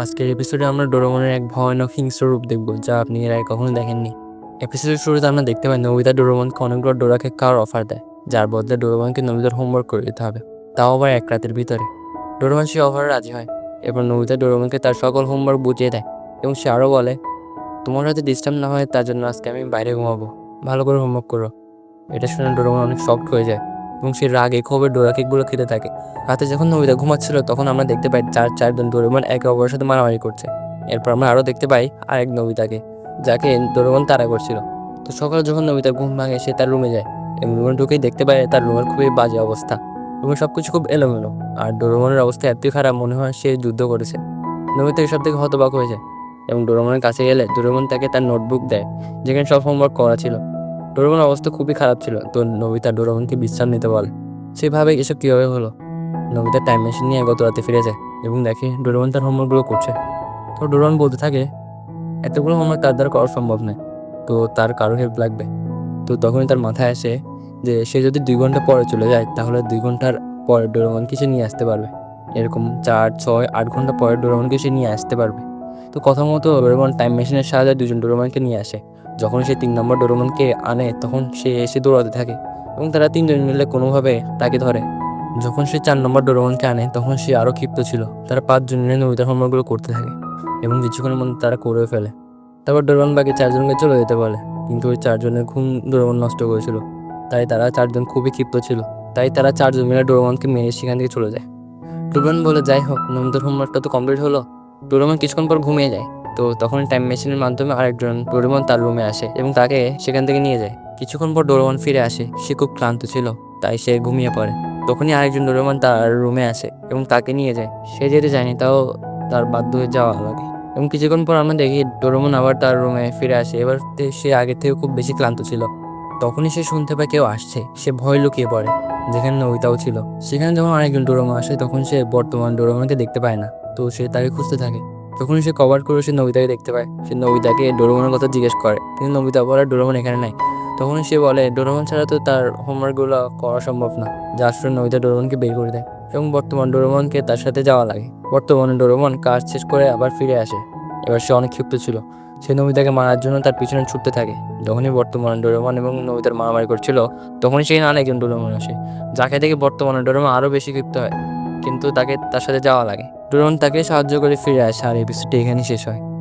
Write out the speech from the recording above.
আজকের এপিসোডে আমরা ডোরেমনের এক ভয়ানক হিংস্র রূপ দেখব, যা আপনি এর আগে কখনো দেখেননি। এপিসোডের শুরুতে আমরা দেখতে পাই নবিতা ডোরেমনকে অনেকগুলো ডোরাকে কার অফার দেয়, যার বদলে ডোরেমনকে নবিতার হোমওয়ার্ক করে দিতে হবে, তাও আবার এক রাতের ভিতরে। ডোরেমন সে অফারে রাজি হয়, এরপর নবিতা ডোরেমনকে তার সকল হোমওয়ার্ক বুঝিয়ে দেয় এবং সে আরও বলে, তোমার হাতে ডিস্টার্ব না হয়, তার জন্য আজকে আমি বাইরে ঘুমাবো। ভালো করে হোমওয়ার্ক করো। এটা শুনে ডোরেমন অনেক শক্ট হয়ে যায়। এবং সে রাগে, ক্ষোভে ডোরা কেকগুলো খেতে থাকে। রাতে যখন নবিতা ঘুমাচ্ছিল, তখন আমরা দেখতে পাই চার চারজন ডোরেমন একে অপরের সাথে মারামারি করছে। এরপর আমরা আরও দেখতে পাই আরেক নবিতাকে যাকে ডোরেমন তাড়া করছিল। তো সকালে যখন নবিতা ঘুম ভাঙে, সে তার রুমে যায় এবং রুমে ঢুকেই দেখতে পায় তার রুমের খুবই বাজে অবস্থা। রুমে সব কিছু খুব এলোমেলো, আর ডোরেমনের অবস্থা এতই খারাপ মনে হয় সে যুদ্ধ করেছে। নবিতা এসব থেকে হতবাক হয়ে যায় এবং ডোরেমনের কাছে গেলে ডোরেমন তাকে তার নোটবুক দেয়, যেখানে সব হোমওয়ার্ক করা ছিল। ডোরেমনের অবস্থা খুবই খারাপ ছিল। তো নবিতা ডোরেমনকে বিশ্রাম নিতে বলে। সেভাবে এসব কীভাবে হলো? নবিতা টাইম মেশিন নিয়ে গত রাতে ফিরে যায় এবং দেখে ডোরেমন তার হোমওয়ার্কগুলো করছে। তো ডোরেমন বলতে থাকে, এতগুলো হোমওয়ার্ক তার দ্বারা করা সম্ভব নয়। তো তার কারও হেল্প লাগবে। তো তখনই তার মাথায় আসে যে, সে যদি দুই ঘণ্টা পরে চলে যায়, তাহলে দুই ঘণ্টার পরে ডোরেমনকে সে নিয়ে আসতে পারবে। এরকম চার, ছয়, আট ঘণ্টা পরে ডোরেমনকে সে নিয়ে আসতে পারবে। তো কথা মতো ডোরেমন টাইম মেশিনের সাহায্যে দুজন ডোরেমনকে নিয়ে আসে। যখন সে তিন নম্বর ডোরেমনকে আনে, তখন সে এসে দৌড়াতে থাকে এবং তারা তিনজন মিলে কোনোভাবে তাকে ধরে। যখন সে চার নম্বর ডোরেমনকে আনে, তখন সে আরও ক্ষিপ্ত ছিল। তারা পাঁচজন মিলে নবিতার হোমওয়ার্কগুলো করতে থাকে এবং কিছুক্ষণের মধ্যে তারা করেও ফেলে। তারপর ডোরেমন বাকি চারজনকে চলে যেতে বলে, কিন্তু ওই চারজনের ঘুম ডোরেমন নষ্ট করেছিল। তাই তারা চারজন খুবই ক্ষিপ্ত ছিল। তাই তারা চারজন মিলে ডোরেমনকে মেরে সেখান থেকে চলে যায়। ডোরেমন বলে, যাই হোক নমিতার হোমওয়ার্কটা তো কমপ্লিট হলো। ডোরেমন কিছুক্ষণ পর ঘুমিয়ে যায়। তো তখন টাইম মেশিনের মাধ্যমে আরেকজন ডোরেমন তার রুমে আসে এবং তাকে সেখান থেকে নিয়ে যায়। কিছুক্ষণ পর ডোরেমন ফিরে আসে, সে খুব ক্লান্ত ছিল, তাই সে ঘুমিয়ে পড়ে। তখনই আরেকজন ডোরেমন তার রুমে আসে এবং তাকে নিয়ে যায়। সে যেতে চায়নি, তাও তার বাধ্য হয়ে যাওয়া লাগে। এবং কিছুক্ষণ পর আমরা দেখি ডোরেমন আবার তার রুমে ফিরে আসে। এবার সে আগের থেকে খুব বেশি ক্লান্ত ছিল। তখনই সে শুনতে পায় কেউ আসছে। সে ভয় লুকিয়ে পড়ে, যেখানে নবিতাও ছিল। সেখানে যখন আরেকজন ডোরেমন আসে, তখন সে বর্তমান ডোরেমনকে দেখতে পায় না। তো সে তাকে খুঁজতে থাকে। তখন সে কভার করে সে নবিতাকে দেখতে পায়। সে নবিতাকে ডোরেমনের কথা জিজ্ঞেস করে, কিন্তু নবিতা বলে ডোরেমন এখানে নাই। তখন সে বলে, ডোরেমন ছাড়া তো তার হোমওয়ার্কগুলো করা সম্ভব না। যার শুনে নবিতা ডোরেমনকে বের করে দেয় এবং বর্তমান ডোরেমনকে তার সাথে যাওয়া লাগে। বর্তমানে ডোরেমন কাজ শেষ করে আবার ফিরে আসে। এবার সে অনেক ক্ষিপ্ত ছিল। সে নবিতাকে মারার জন্য তার পিছনে ছুটতে থাকে। যখনই বর্তমানে ডোরেমন এবং নবিতার মারামারি করছিল, তখনই সেখানে আরেকজন ডোরেমন আসে, যাকে দেখে বর্তমানে ডোরেমন আরও বেশি ক্ষিপ্ত হয়, কিন্তু তাকে তার সাথে যাওয়া লাগে। ডোরেমন তাকে সাহায্য করে ফিরে আসে আর এপিসোডটি এখানে শেষ হয়।